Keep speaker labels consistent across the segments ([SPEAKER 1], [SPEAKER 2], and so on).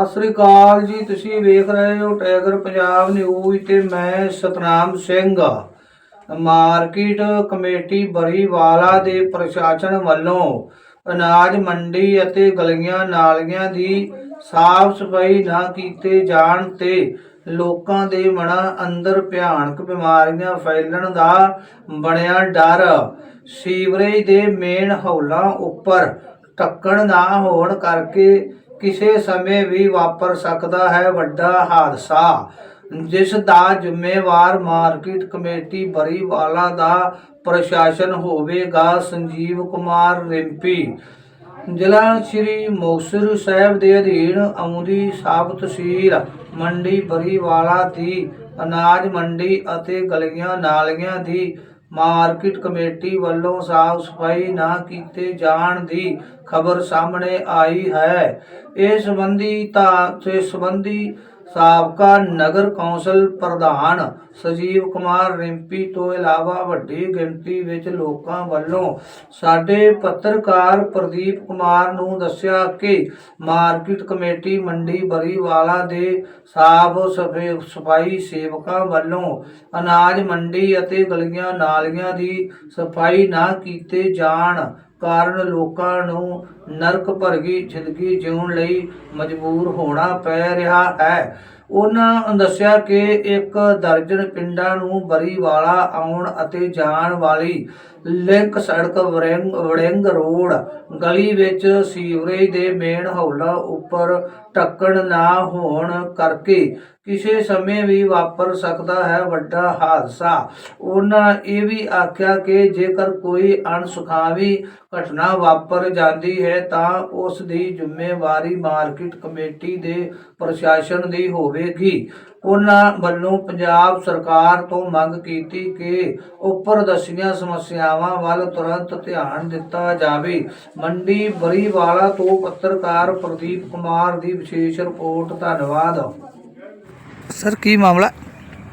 [SPEAKER 1] ਸਤਿ ਸ੍ਰੀ ਅਕਾਲ ਜੀ, ਤੁਸੀਂ ਵੇਖ ਰਹੇ ਹੋ ਟਾਈਗਰ ਪੰਜਾਬ ਨਿਊਜ਼ ਤੇ ਮੈਂ ਸਤਨਾਮ ਸਿੰਘ। ਮਾਰਕੀਟ ਕਮੇਟੀ ਬਰੀਵਾਲਾ ਦੇ ਪ੍ਰਸ਼ਾਸਨ ਵੱਲੋਂ ਅਨਾਜ ਮੰਡੀ ਅਤੇ ਗਲੀਆਂ ਨਾਲੀਆਂ ਦੀ ਸਾਫ਼ ਸਫ਼ਾਈ ਨਾ ਕੀਤੇ ਜਾਣ ਤੇ ਲੋਕਾਂ ਦੇ ਮਨਾਂ ਅੰਦਰ ਭਿਆਨਕ ਬਿਮਾਰੀਆਂ ਫੈਲਣ ਦਾ ਬਣਿਆ ਡਰ। ਸੀਵਰੇਜ ਦੇ ਮੇਨ ਹੌਲਾਂ ਉੱਪਰ ਢੱਕਣ ਨਾ ਹੋਣ ਕਰਕੇ ਕਿਸੇ ਸਮੇਂ ਵੀ ਵਾਪਰ ਸਕਦਾ ਹੈ ਵੱਡਾ ਹਾਦਸਾ। ਜਿਸ ਦਾ ਜ਼ਿੰਮੇਵਾਰ ਮਾਰਕੀਟ ਕਮੇਟੀ ਬਰੀਵਾਲਾ ਦਾ ਪ੍ਰਸ਼ਾਸਨ ਹੋਵੇਗਾ, ਸੰਜੀਵ ਕੁਮਾਰ ਰਿੰਪੀ। ਜ਼ਿਲ੍ਹਾ ਸ੍ਰੀ ਮੁਕਤਸਰ ਸਾਹਿਬ ਦੇ ਅਧੀਨ ਆਉਂਦੀ ਸਾਬ ਤਹਿਸੀਲ ਮੰਡੀ ਬਰੀਵਾਲਾ ਦੀ ਅਨਾਜ ਮੰਡੀ ਅਤੇ ਗਲੀਆਂ ਨਾਲੀਆਂ ਦੀ ਮਾਰਕੀਟ ਕਮੇਟੀ ਵੱਲੋਂ ਸਾਫ਼ ਸਫ਼ਾਈ ਨਾ ਕੀਤੇ ਜਾਣ ਦੀ ਖਬਰ ਸਾਹਮਣੇ ਆਈ ਹੈ। ਇਸ ਸੰਬੰਧੀ ਤਾਂ ਤੇ ਸੰਬੰਧੀ ਸਾਬਕਾ ਨਗਰ ਕੌਂਸਲ ਪ੍ਰਧਾਨ ਸਜੀਵ ਕੁਮਾਰ ਰਿੰਪੀ ਤੋਂ ਇਲਾਵਾ ਵੱਡੀ ਗਿਣਤੀ ਵਿੱਚ ਲੋਕਾਂ ਵੱਲੋਂ ਸਾਡੇ ਪੱਤਰਕਾਰ ਪ੍ਰਦੀਪ ਕੁਮਾਰ ਨੂੰ ਦੱਸਿਆ ਕਿ ਮਾਰਕੀਟ ਕਮੇਟੀ ਮੰਡੀ ਬਰੀਵਾਲਾ ਦੇ ਸਾਫ਼ ਸਫੇ- ਸਫ਼ਾਈ ਸੇਵਕਾਂ ਵੱਲੋਂ ਅਨਾਜ ਮੰਡੀ ਅਤੇ ਗਲੀਆਂ ਨਾਲੀਆਂ ਦੀ ਸਫ਼ਾਈ ਨਾ ਕੀਤੇ ਜਾਣ। ਕਾਰਨ ਲੋਕਾਂ ਨੂੰ ਨਰਕ ਭਰਗੀ ਜ਼ਿੰਦਗੀ ਜਿਉਣ ਲਈ ਮਜਬੂਰ ਹੋਣਾ ਪੈ ਰਿਹਾ ਹੈ। ਉਹਨਾਂ ਦੱਸਿਆ ਕਿ ਇੱਕ ਦਰਜਨ ਪਿੰਡਾਂ ਨੂੰ ਬਰੀਵਾਲਾ ਆਉਣ ਅਤੇ ਜਾਣ ਵਾਲੀ ਲਿੰਕ ਸੜਕ ਵੜਿੰਗ ਵੜਿੰਗ ਰੋਡ ਗਲੀ ਵਿੱਚ ਸੀਵਰੇਜ ਦੇ ਮੇਨ ਹੌਲਾ ਉੱਪਰ ਢੱਕਣ ਨਾ ਹੋਣ ਕਰਕੇ ਕਿਸੇ ਸਮੇਂ ਵੀ ਵਾਪਰ ਸਕਦਾ ਹੈ ਵੱਡਾ ਹਾਦਸਾ। ਉਹਨਾਂ ਇਹ ਵੀ ਆਖਿਆ ਕਿ ਜੇਕਰ ਕੋਈ ਅਣਸੁਖਾਵੀ ਘਟਨਾ ਵਾਪਰ ਜਾਂਦੀ ਹੈ ਤਾਂ ਉਸ ਦੀ ਜ਼ਿੰਮੇਵਾਰੀ ਮਾਰਕੀਟ ਕਮੇਟੀ ਦੇ ਪ੍ਰਸ਼ਾਸਨ ਦੀ ਹੋਵੇ ਹੋਵੇਗੀ ਉਹਨਾਂ ਵੱਲੋਂ ਪੰਜਾਬ ਸਰਕਾਰ ਤੋਂ ਮੰਗ ਕੀਤੀ ਕਿ ਉੱਪਰ ਦੱਸੀਆਂ ਸਮੱਸਿਆਵਾਂ ਵੱਲ ਤੁਰੰਤ ਧਿਆਨ ਦਿੱਤਾ ਜਾਵੇ। ਮੰਡੀ ਬਰੀਵਾਲਾ ਤੋਂ ਪੱਤਰਕਾਰ ਪ੍ਰਦੀਪ ਕੁਮਾਰ ਦੀ ਵਿਸ਼ੇਸ਼ ਰਿਪੋਰਟ ਧੰਨਵਾਦ।
[SPEAKER 2] ਸਰ ਕੀ ਮਾਮਲਾ?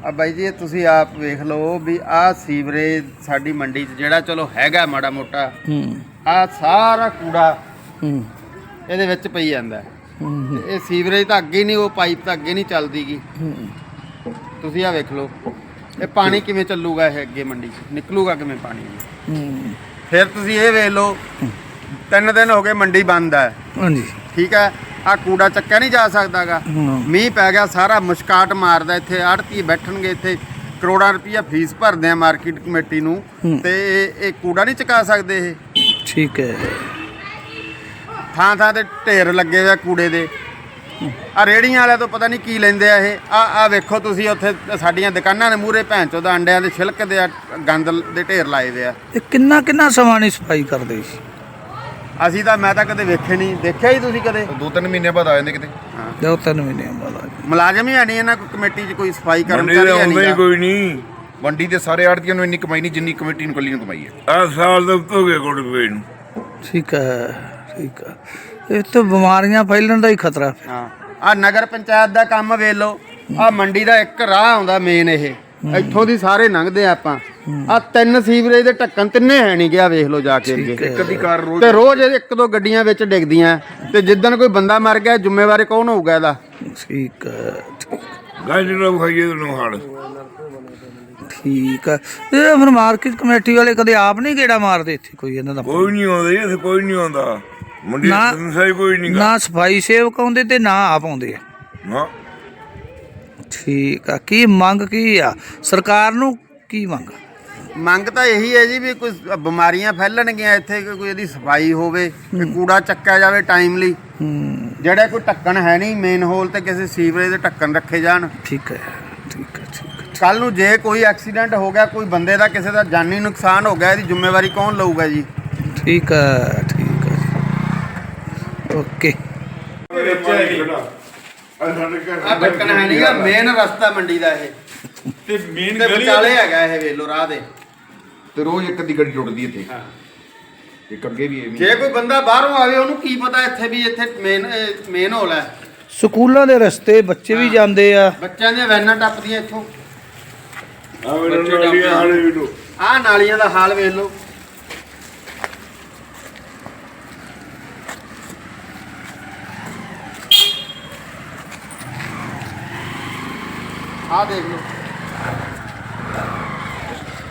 [SPEAKER 3] ਆ ਬਾਈ ਜੀ ਤੁਸੀਂ ਆਪ ਵੇਖ ਲਓ ਵੀ ਆਹ ਸੀਵਰੇਜ ਸਾਡੀ ਮੰਡੀ 'ਚ ਜਿਹੜਾ ਚਲੋ ਹੈਗਾ ਮਾੜਾ ਮੋਟਾ
[SPEAKER 2] ਹੂੰ।
[SPEAKER 3] ਆ ਸਾਰਾ ਕੂੜਾ
[SPEAKER 2] ਹੂੰ।
[SPEAKER 3] ਇਹਦੇ ਵਿੱਚ ਪਈ ਜਾਂਦਾ। ਤੇ ਇਹ ਸੀਵਰੇਜ ਤਾਂ ਅੱਗੇ ਨਹੀਂ ਉਹ ਪਾਈਪ ਤਾਂ ਅੱਗੇ ਨਹੀਂ ਚੱਲਦੀਗੀ। ਤੁਸੀਂ ਆ ਵੇਖ ਲਓ ਇਹ ਪਾਣੀ ਕਿਵੇਂ ਚੱਲੂਗਾ ਇਹ ਅੱਗੇ ਮੰਡੀ 'ਚ? ਨਿਕਲੂਗਾ ਕਿਵੇਂ ਪਾਣੀ? ਫਿਰ ਤੁਸੀਂ ਇਹ ਵੇਖ ਲਓ ਤਿੰਨ ਦਿਨ ਹੋ ਗਏ ਮੰਡੀ ਬੰਦ ਹੈ
[SPEAKER 2] ਹਾਂਜੀ।
[SPEAKER 3] ਠੀਕ ਹੈ ਆ ਕੂੜਾ ਚੱਕਿਆ ਨਹੀਂ ਜਾ ਸਕਦਾਗਾ। ਮੀਂਹ ਪੈ ਗਿਆ ਸਾਰਾ ਮੁਸ਼ਕਾਟ ਮਾਰਦਾ ਇੱਥੇ ਆੜਤੀ ਬੈਠਣਗੇ ਇੱਥੇ। ਕਰੋੜਾਂ ਰੁਪਈਆ ਫੀਸ ਭਰਦੇ ਆ ਮਾਰਕੀਟ ਕਮੇਟੀ ਨੂੰ। ਤੇ ਇਹ ਇਹ ਕੂੜਾ ਨਹੀਂ ਚੁਕਾ ਸਕਦੇ ਇਹ।
[SPEAKER 2] ਠੀਕ ਹੈ।
[SPEAKER 3] ਥਾਂ ਥਾਂ ਤੇ ਢੇਰ ਲੱਗੇ ਹੋਏ ਆ ਕੂੜੇ ਦੇ। ਆ ਰੇੜੀਆਂ ਵਾਲਿਆਂ ਤੋਂ ਪਤਾ ਨਹੀਂ ਕੀ ਲੈਂਦੇ ਆ ਇਹ। ਆ ਆ ਵੇਖੋ ਤੁਸੀਂ ਉੱਥੇ ਸਾਡੀਆਂ ਦੁਕਾਨਾਂ ਦੇ ਮੂਹਰੇ ਭੈਣ ਚੋਂ ਦਾ ਅੰਡਿਆਂ ਦੇ ਛਿਲਕ ਦੇ ਆ ਗੰਦ ਦੇ ਢੇਰ ਲਾਏ ਹੋਏ ਆ।
[SPEAKER 2] ਇਹ ਕਿੰਨਾ ਕਿੰਨਾ ਸਮਾਂ ਨਹੀਂ ਸਫ਼ਾਈ ਕਰਦੇ ਸੀ
[SPEAKER 3] ਅਸੀਂ ਤਾਂ ਮੈਂ ਤਾਂ ਕਦੇ ਵੇਖੇ ਨਹੀਂ ਦੇਖਿਆ ਹੀ ਤੁਸੀਂ ਕਦੇ?
[SPEAKER 4] ਦੋ ਤਿੰਨ ਮਹੀਨੇ ਬਾਅਦ ਆ ਜਾਂਦੇ ਕਿਤੇ।
[SPEAKER 3] ਹਾਂ।
[SPEAKER 2] ਦੋ ਤਿੰਨ ਮਹੀਨੇ ਬਾਅਦ
[SPEAKER 3] ਮੁਲਾਜ਼ਮ ਹੀ ਹੈ ਨਹੀਂ ਇਹਨਾਂ ਕੋਈ ਕਮੇਟੀ 'ਚ ਕੋਈ ਸਫ਼ਾਈ ਕਰਮਚਾਰੀ
[SPEAKER 4] ਦੇ
[SPEAKER 3] ਹੈ ਨਹੀਂ
[SPEAKER 4] ਕੋਈ ਨਹੀਂ ਮੰਡੀ ਦੇ ਸਾਰੇ ਆੜਤੀਆਂ ਨੂੰ ਇੰਨੀ ਕਮਾਈ ਨਹੀਂ ਜਿੰਨੀ ਕਮੇਟੀ ਨੂੰ ਕੱਲੀ ਨੂੰ ਕਮਾਈ ਹੈ।
[SPEAKER 5] ਆ ਸਾਲ ਦਾ ਹੋ ਗਿਆ ਕੋਟ ਪੇ ਨੂੰ।
[SPEAKER 2] ਠੀਕ ਹੈ। ਠੀਕ ਹੈ ਇਹ ਤਾਂ ਬਿਮਾਰੀਆਂ ਫੈਲਣ ਦਾ ਹੀ ਖਤਰਾ ਫਿਰ।
[SPEAKER 3] ਹਾਂ। ਆ ਨਗਰ ਪੰਚਾਇਤ ਦਾ ਕੰਮ ਵੇਖ ਲਓ। ਆ ਮੰਡੀ ਦਾ ਇੱਕ ਰਾਹ ਆਉਂਦਾ ਮੇਨ ਇਹ। ਇੱਥੋਂ ਦੀ ਸਾਰੇ ਲੰਘਦੇ ਆ ਆਪਾਂ। ਆ ਤਿੰਨ ਸੀਵਰੇਜ ਦੇ ਢੱਕਣ ਤਿੰਨੇ ਹੈ ਨਹੀਂ ਗਿਆ ਵੇਖ ਲਓ ਜਾ ਕੇ ਅੱਗੇ।
[SPEAKER 4] ਇੱਕ ਅੱਧੀ ਕਾਰ ਰੋਜ਼
[SPEAKER 3] ਤੇ ਰੋਜ਼ ਇਹ ਇੱਕ ਦੋ ਗੱਡੀਆਂ ਵਿੱਚ ਡਿੱਗਦੀਆਂ। ਤੇ ਜਿੱਦਣ ਕੋਈ ਬੰਦਾ ਮਰ ਗਿਆ ਜ਼ਿੰਮੇਵਾਰ ਕੌਣ ਹੋਊਗਾ ਇਹਦਾ?
[SPEAKER 2] ਠੀਕ ਹੈ ਠੀਕ
[SPEAKER 5] ਗਾਜ ਨੂੰ ਖਾਈਏ ਤੈਨੂੰ ਹਾਲ
[SPEAKER 2] ਠੀਕ ਹੈ ਇਹ ਫਿਰ ਮਾਰਕੀਟ ਕਮੇਟੀ ਵਾਲੇ ਕਦੇ ਆਪ ਨਹੀਂ ਗੇੜਾ ਮਾਰਦੇ ਇੱਥੇ ਕੋਈ ਇਹਨਾਂ ਦਾ
[SPEAKER 5] ਕੋਈ ਨਹੀਂ ਆਉਂਦਾ ਜੀ, ਇੱਥੇ ਕੋਈ ਨਹੀਂ ਆਉਂਦਾ। ਮੰਡੀ
[SPEAKER 2] ਨਾ-
[SPEAKER 5] ਸੰਸਾਈ ਕੋਈ ਨਹੀਂ ਗਾ।
[SPEAKER 2] ਨਾ ਸਫ਼ਾਈ ਸੇਵਕ ਆਉਂਦੇ ਤੇ ਨਾ ਆਪ ਆਉਂਦੇ ਆ। ਠੀਕ ਆ ਕੀ ਮੰਗ ਕੀ ਆ? ਸਰਕਾਰ ਨੂੰ ਕੀ ਮੰਗ
[SPEAKER 3] ਮੰਗ ਤਾਂ ਇਹੀ ਹੈ ਜੀ ਵੀ ਕੋਈ ਬਿਮਾਰੀਆਂ ਫੈਲਣਗੀਆਂ ਇੱਥੇ ਕਿ ਕੋਈ ਇਹਦੀ ਸਫ਼ਾਈ ਹੋਵੇ ਕਿ ਕੂੜਾ ਚੱਕਿਆ ਜਾਵੇ ਟਾਈਮਲੀ
[SPEAKER 2] ਹੂੰ।
[SPEAKER 3] ਜਿਹੜੇ ਕੋਈ ਢੱਕਣ ਹੈ ਨਹੀਂ ਮੇਨ ਹੋਲ ਤੇ ਕਿਸੇ ਸੀਵਰੇਜ ਦੇ ਢੱਕਣ ਰੱਖੇ ਜਾਣ।
[SPEAKER 2] ਠੀਕ ਹੈ ਠੀਕ ਹੈ ਠੀਕ ਹੈ।
[SPEAKER 3] ਕੱਲ ਨੂੰ ਜੇ ਕੋਈ ਐਕਸੀਡੈਂਟ ਹੋ ਗਿਆ ਕੋਈ ਬੰਦੇ ਦਾ ਕਿਸੇ ਦਾ ਜਾਨੀ ਨੁਕਸਾਨ ਹੋ ਗਿਆ ਇਹਦੀ ਜ਼ਿੰਮੇਵਾਰੀ ਕੌਣ ਲਊਗਾ ਜੀ?
[SPEAKER 2] ਠੀਕ ਹੈ ਓਕੇ।
[SPEAKER 3] ਆ ਢੱਕਣ ਹੈ ਨਹੀਂਗਾ ਮੇਨ ਰਸਤਾ ਮੰਡੀ ਦਾ ਇਹ।
[SPEAKER 5] ਤੇ ਮੇਨ
[SPEAKER 3] ਤੇ ਵਿਚਾਲੇ ਹੈਗਾ ਇਹ ਵੇਖ ਲਓ ਰਾਹ ਦੇ
[SPEAKER 4] ਤੇ ਰੋਜ਼ ਇੱਕ ਅੱਧੀ ਗੱਡੀ ਟੁੱਟਦੀ ਇੱਥੇ। ਇੱਕ ਅੱਗੇ ਵੀ ਐਵੇਂ
[SPEAKER 3] ਜੇ ਕੋਈ ਬੰਦਾ ਬਾਹਰੋਂ ਆਵੇ ਉਹਨੂੰ ਕੀ ਪਤਾ ਇੱਥੇ ਵੀ ਇੱਥੇ ਮੇਨ ਮੇਨ ਹੋਲ ਹੈ।
[SPEAKER 2] ਸਕੂਲਾਂ ਦੇ ਰਸਤੇ ਬੱਚੇ ਵੀ ਜਾਂਦੇ ਆ।
[SPEAKER 3] ਬੱਚਿਆਂ ਦੀਆਂ ਵੈਨਾਂ ਟੱਪਦੀਆਂ ਇੱਥੋਂ।
[SPEAKER 5] ਆ। ਨਾਲੀਆਂ
[SPEAKER 3] ਦਾ ਹਾਲ ਵੇਖ ਲਓ। ਆ ਦੇਖ ਲਓ।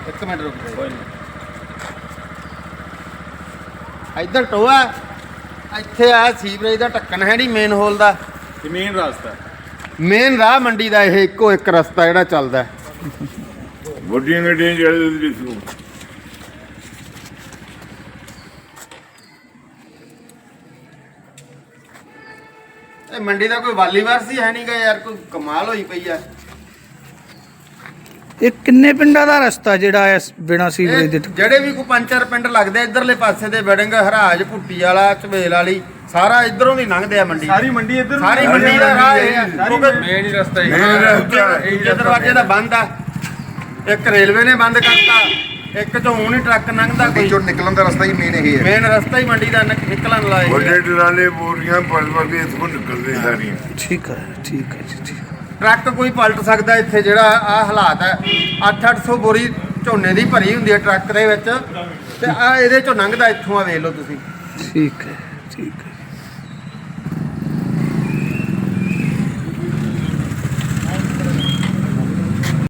[SPEAKER 3] ਇੱਕ ਮਿੰਟ ਰੁਕ ਜਾਓ। ਇੱਧਰ ਟੋਆ ਇੱਥੇ ਆ ਸੀਵਰੇਜ ਦਾ ਢੱਕਣ ਹੈ ਨਹੀਂ ਮੇਨ ਹੋਲ ਦਾ।
[SPEAKER 5] ਜ਼ਮੀਨ ਰਸਤਾ
[SPEAKER 3] ਮੇਨ ਰਾਹ ਮੰਡੀ ਦਾ ਇਹ ਇੱਕੋ ਇੱਕ ਰਸਤਾ ਜਿਹੜਾ ਚੱਲਦਾ ਹੈ।
[SPEAKER 5] ਵੱਡੀਆਂ ਗੱਡੀਆਂ ਚੱਲਦੇ ਜਿਸੂ
[SPEAKER 3] ਇਹ ਮੰਡੀ ਦਾ ਕੋਈ ਵਾਲੀਵਾਰ ਸੀ ਹੈ ਨਹੀਂਗਾ ਯਾਰ ਕੋਈ ਕਮਾਲ ਹੋਈ ਪਈ ਆ।
[SPEAKER 2] ਇਹ ਕਿੰਨੇ ਪਿੰਡਾਂ ਦਾ ਰਸਤਾ ਜਿਹੜਾ ਇਸ ਬਿਨਾ ਸੀਵਰੇਜ ਦੇ
[SPEAKER 3] ਜਿਹੜੇ ਵੀ ਕੋਈ ਪੰਜ ਚਾਰ ਪਿੰਡ ਲੱਗਦੇ ਆ, ਇੱਧਰਲੇ ਪਾਸੇ ਦੇ ਬਿਡਿੰਗ ਹਰਾਜ ਭੁੱਟੀ ਵਾਲਾ ਝਵੇਲ ਵਾਲੀ ਸਾਰਾ ਇਧਰੋਂ ਦੀ ਲੰਘਦੇ ਆ ਮੰਡੀ। ਸਾਰੀ ਮੰਡੀ ਇੱਧਰ ਸਾਰੀ ਮੰਡੀ ਦਾ ਰਾਹ ਇਹ ਆ। ਕਿਉਂਕਿ
[SPEAKER 5] ਮੇਨ ਹੀ ਰਸਤਾ ਹੀ
[SPEAKER 3] ਮੇਨ ਰਸਤਾ ਦੂਜੇ ਦਰਵਾਜ਼ੇ ਦਾ ਬੰਦ ਆ। ਇੱਕ ਰੇਲਵੇ ਨੇ ਬੰਦ ਕਰਤਾ। ਇੱਕ ਚੋਂ ਹੁਣ ਹੀ ਟਰੱਕ ਲੰਘਦਾ ਕੋਈ।
[SPEAKER 4] ਚੋਂ ਨਿਕਲਣ ਦਾ ਰਸਤਾ ਹੀ ਮੇਨ ਇਹ ਹੈ
[SPEAKER 3] ਮੇਨ ਰਸਤਾ ਹੀ ਮੰਡੀ ਦਾ ਨਿਕ- ਨਿਕਲਣ ਲਾਏ
[SPEAKER 5] ਵੱਡੇ ਟਰਾਲੇ ਬੋਰੀਆਂ ਪਲ ਕੇ ਇਥੋਂ ਨਿਕਲਦੇ ਸਾਰੀਆਂ।
[SPEAKER 2] ਠੀਕ ਹੈ ਠੀਕ ਹੈ ਜੀ ਠੀਕ
[SPEAKER 3] ਟਰੱਕ ਕੋਈ ਪਲਟ ਸਕਦਾ ਇੱਥੇ ਜਿਹੜਾ ਆ ਹਾਲਾਤ ਹੈ। 8-800 ਬੋਰੀ ਝੋਨੇ ਦੀ ਭਰੀ ਹੁੰਦੀ ਹੈ ਟਰੱਕ ਦੇ ਵਿੱਚ। ਤੇ ਆ ਇਹਦੇ ਚੋਂ ਲੰਘਦਾ ਇੱਥੋਂ ਆ, ਵੇਖ ਲਓ ਤੁਸੀਂ।
[SPEAKER 2] ਠੀਕ ਹੈ ਠੀਕ ਹੈ।